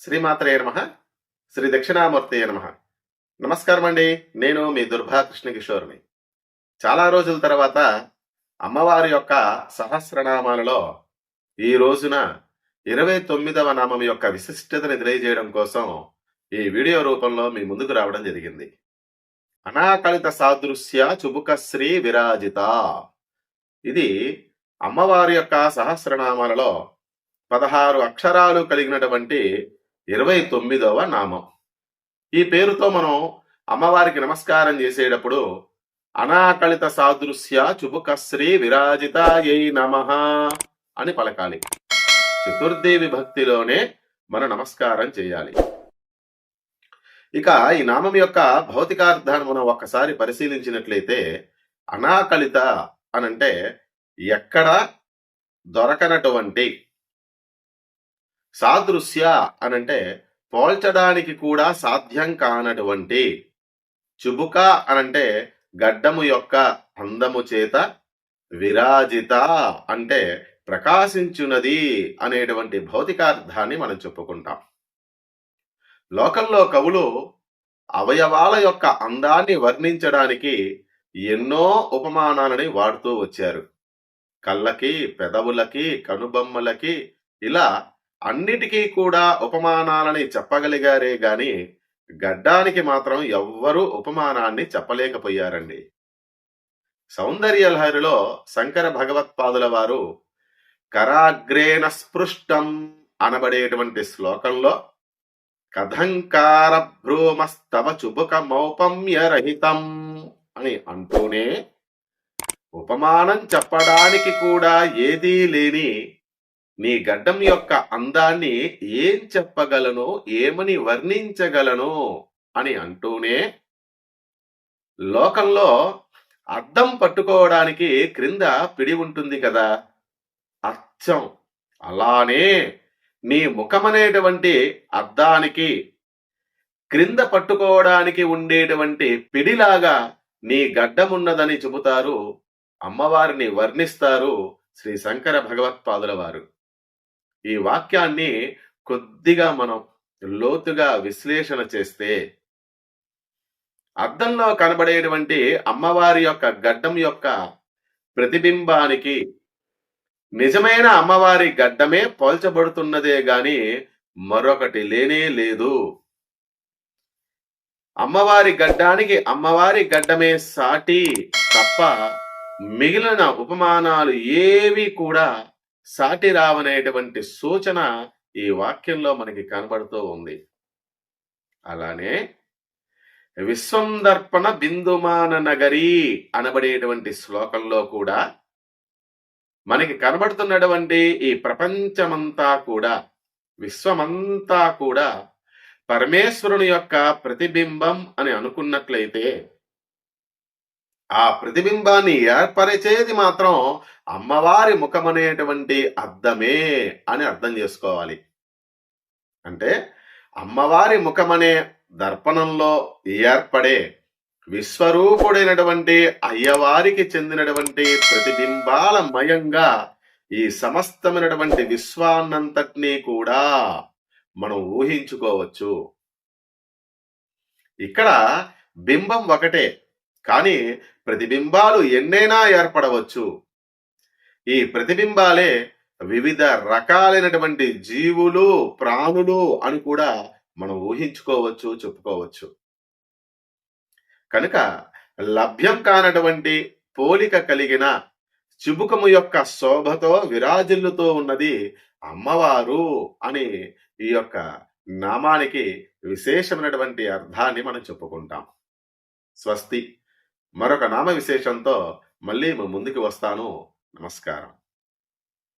శ్రీమాత్రే నమ శ్రీ దక్షిణామూర్తయ నమ. నమస్కారం అండి నేను మీ దుర్భా కృష్ణ కిషోర్ని చాలా రోజుల తర్వాత అమ్మవారి యొక్క సహస్రనామాలలో ఈ రోజున ఇరవై తొమ్మిదవ నామం యొక్క విశిష్టతని తెలియజేయడం కోసం ఈ వీడియో రూపంలో మీ ముందుకు రావడం జరిగింది. అనాకలిత సాదృశ్య చుబుకశ్రీ విరాజిత. ఇది అమ్మవారి యొక్క సహస్రనామాలలో పదహారు అక్షరాలు కలిగినటువంటి ఇరవై తొమ్మిదవ నామం. ఈ పేరుతో మనం అమ్మవారికి నమస్కారం చేసేటప్పుడు అనాకళిత సాదృశ్య చుబుకశ్రీ విరాజితాయై నమ అని పలకాలి. చతుర్థి విభక్తిలోనే మన నమస్కారం చేయాలి. ఇక ఈ నామం యొక్క భౌతికార్థాన్ని మనం ఒక్కసారి పరిశీలించినట్లయితే అనాకలిత అనంటే ఎక్కడ దొరకనటువంటి సాదృశ్య అనంటే పోల్చడానికి కూడా సాధ్యం కానటువంటి చుబుక అనంటే గడ్డము యొక్క అందము చేత విరాజిత అంటే ప్రకాశించున్నది అనేటువంటి భౌతికార్థాన్ని మనం చెప్పుకుంటాం. లోకంలో కవులు అవయవాల యొక్క అందాన్ని వర్ణించడానికి ఎన్నో ఉపమానాలని వాడుతూ వచ్చారు. కళ్ళకి పెదవులకి కనుబొమ్మలకి ఇలా అన్నిటికీ కూడా ఉపమానాలని చెప్పగలిగారే గాని గడ్డానికి మాత్రం ఎవ్వరూ ఉపమానాన్ని చెప్పలేకపోయారండి. సౌందర్యలహరిలో శంకర భగవత్పాదుల వారు కరాగ్రేణ స్పృష్టం అనబడేటువంటి శ్లోకంలో కథంకార భ్రూమస్తవ చుబుక మౌపమ్య రహితం అని అంటూనే ఉపమానం చెప్పడానికి కూడా ఏదీ లేని నీ గడ్డం యొక్క అందాన్ని ఏం చెప్పగలను? ఏమని వర్ణించగలను? అని అంటూనే లోకంలో అద్దం పట్టుకోవడానికి క్రింద పిడి ఉంటుంది కదా. అచ్చం అలానే నీ ముఖమనేటువంటి అద్దానికి క్రింద పట్టుకోవడానికి ఉండేటువంటి పిడిలాగా నీ గడ్డమున్నదని చెబుతారు. అమ్మవారిని వర్ణిస్తారు శ్రీ శంకర భగవత్పాదుల వారు. ఈ వాక్యాన్ని కొద్దిగా మనం లోతుగా విశ్లేషణ చేస్తే అద్దంలో కనబడేటువంటి అమ్మవారి యొక్క గడ్డం యొక్క ప్రతిబింబానికి నిజమైన అమ్మవారి గడ్డమే పోల్చబడుతున్నదే గాని మరొకటి లేనే లేదు. అమ్మవారి గడ్డానికి అమ్మవారి గడ్డమే సాటి తప్ప మిగిలిన ఉపమానాలు ఏవి కూడా సాటి రావనేటువంటి సూచన ఈ వాక్యంలో మనకి కనబడుతూ ఉంది. అలానే విశ్వందర్పణ బిందుమాన నగరి అనబడేటువంటి శ్లోకంలో కూడా మనకి కనబడుతున్నటువంటి ఈ ప్రపంచమంతా కూడా విశ్వమంతా కూడా పరమేశ్వరుని యొక్క ప్రతిబింబం అని అనుకున్నట్లయితే ఆ ప్రతిబింబాన్ని ఏర్పరిచేది మాత్రం అమ్మవారి ముఖమనేటువంటి అర్థమే అని అర్థం చేసుకోవాలి. అంటే అమ్మవారి ముఖమనే దర్పణంలో ఏర్పడే విశ్వరూపుడైనటువంటి అయ్యవారికి చెందినటువంటి ప్రతిబింబాల మయంగా ఈ సమస్తమైనటువంటి విశ్వాన్నంతటినీ కూడా మనం ఊహించుకోవచ్చు. ఇక్కడ బింబం ఒకటే. కానీ ప్రతిబింబాలు ఎన్నైనా ఏర్పడవచ్చు. ఈ ప్రతిబింబాలే వివిధ రకాలైనటువంటి జీవులు ప్రాణులు అని కూడా మనం ఊహించుకోవచ్చు చెప్పుకోవచ్చు. కనుక లభ్యం కానటువంటి పోలిక కలిగిన చిబుకము యొక్క శోభతో విరాజిల్లుతో ఉన్నది అమ్మవారు అని ఈ యొక్క నామానికి విశేషమైనటువంటి అర్థాన్ని మనం చెప్పుకుంటాం. స్వస్తి. మరొక నామ విశేషంతో మళ్ళీ ముందుకు వస్తాను. నమస్కారం.